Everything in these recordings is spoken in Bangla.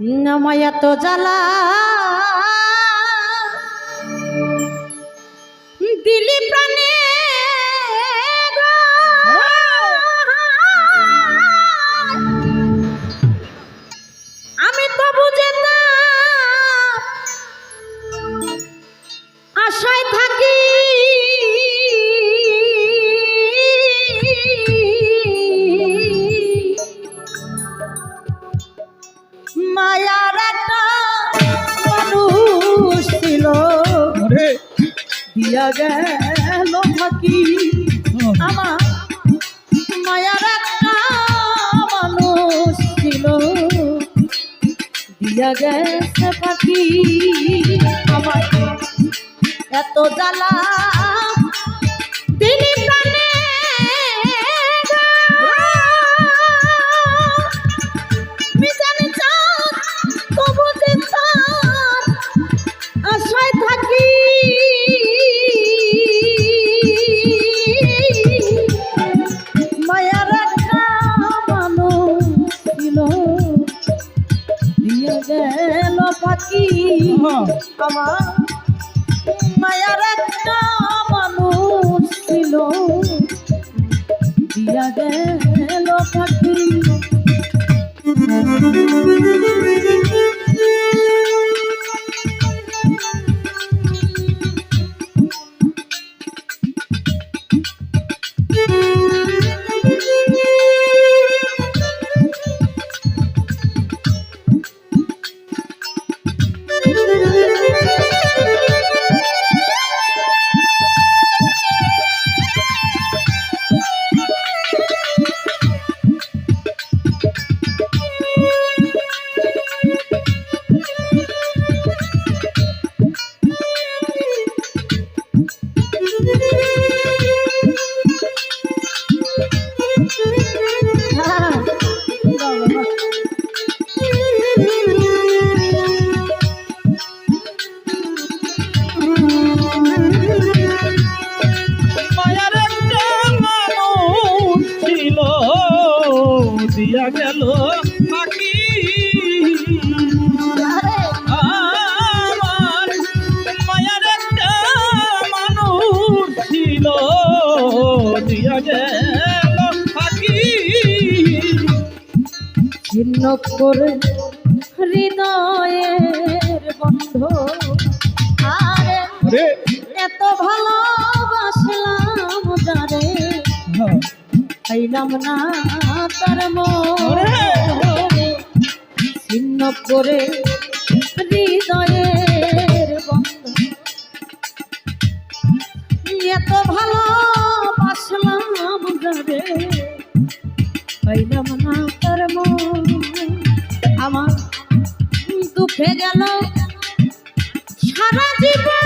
আমায় এত জ্বালা। দিলি প্রাণে দিয়া গেল থাকি। আমার মায়ার একটা মানুষ ছিল। দিয়া গেছে পাখি আমার এত জ্বালা দিলি আমার মায়ার একটা মানুষ ছিল দিয়া গেল গেল পাখি। আমার মায়ার একটা মানুষ ছিল দিয়া গেল পাখি। ছিন্ন করে হৃদয়ের বন্ধ। আরে রে এত ভালোবাসলাম পাইলাম না তার ছিন্ন করে হৃদয়ের বন্ধ এত ভালোবাসলাম যারে পাইলাম না তার আমার দুঃখে গেল সারা জীবন।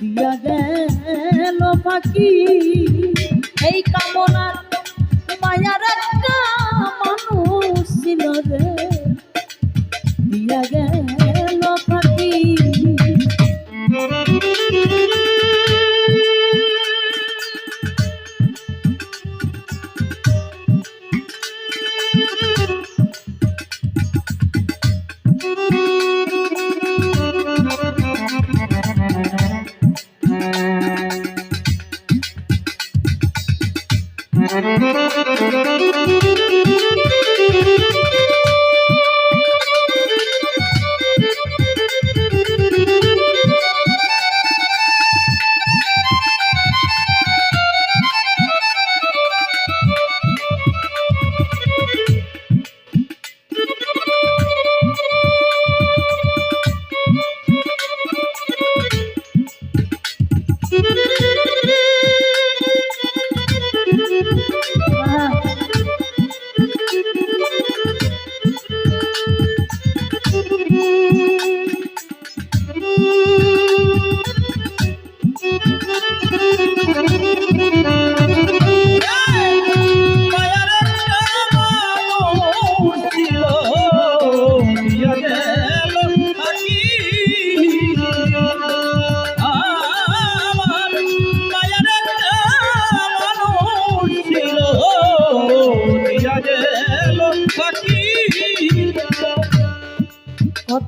দিয়া গেল এই কামনার মায়ার একটা মানুষ Thank you.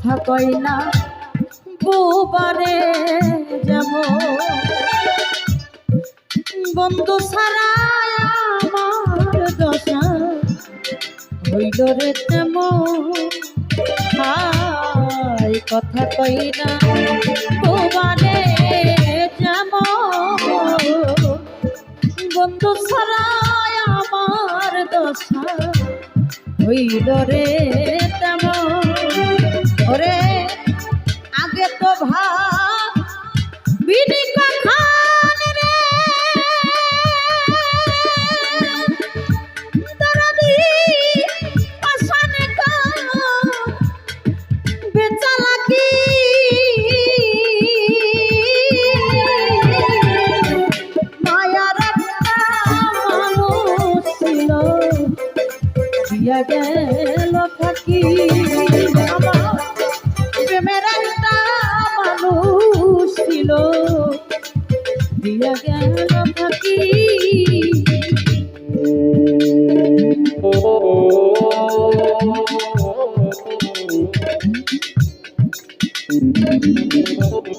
কথা কই না। বুবারে যাব। বন্ধু ছাড়া আমার কথা কই না। বুবারে যাব। বন্ধু ছাড়া আমার দশা হইল রে ওরে আগে তো ভাব বিনি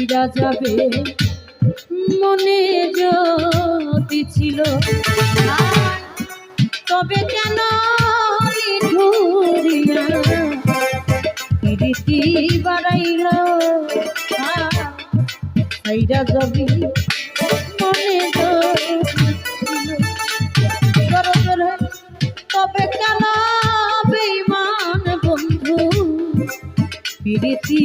সাইরা যাবে, মনে যদি ছিল। তবে কেন ধুরিয়া প্রীতি বাড়াইল। সাইরা যাবি মনে তবে কেন বেইমান বন্ধু? প্রীতি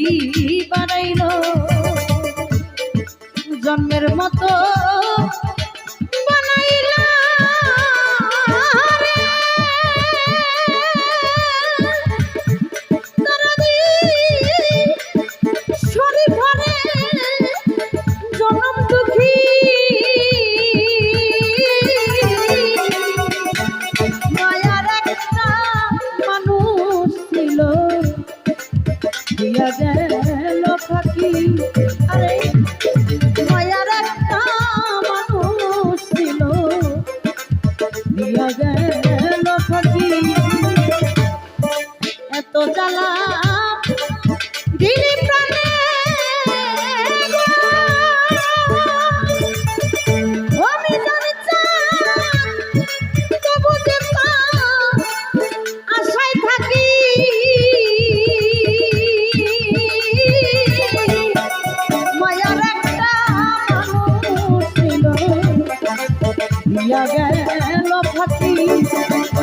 দিয়া গেল ফাঁকি।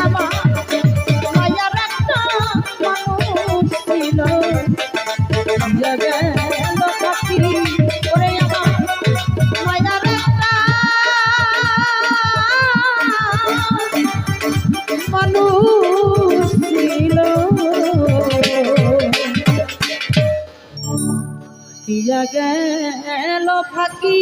আমার মায়ার একটা মানুষ ছিল। দিয়া গেল ফাঁকি। ওরে আমার মায়ার একটা মানুষ ছিল। দিয়া গেল ফাঁকি?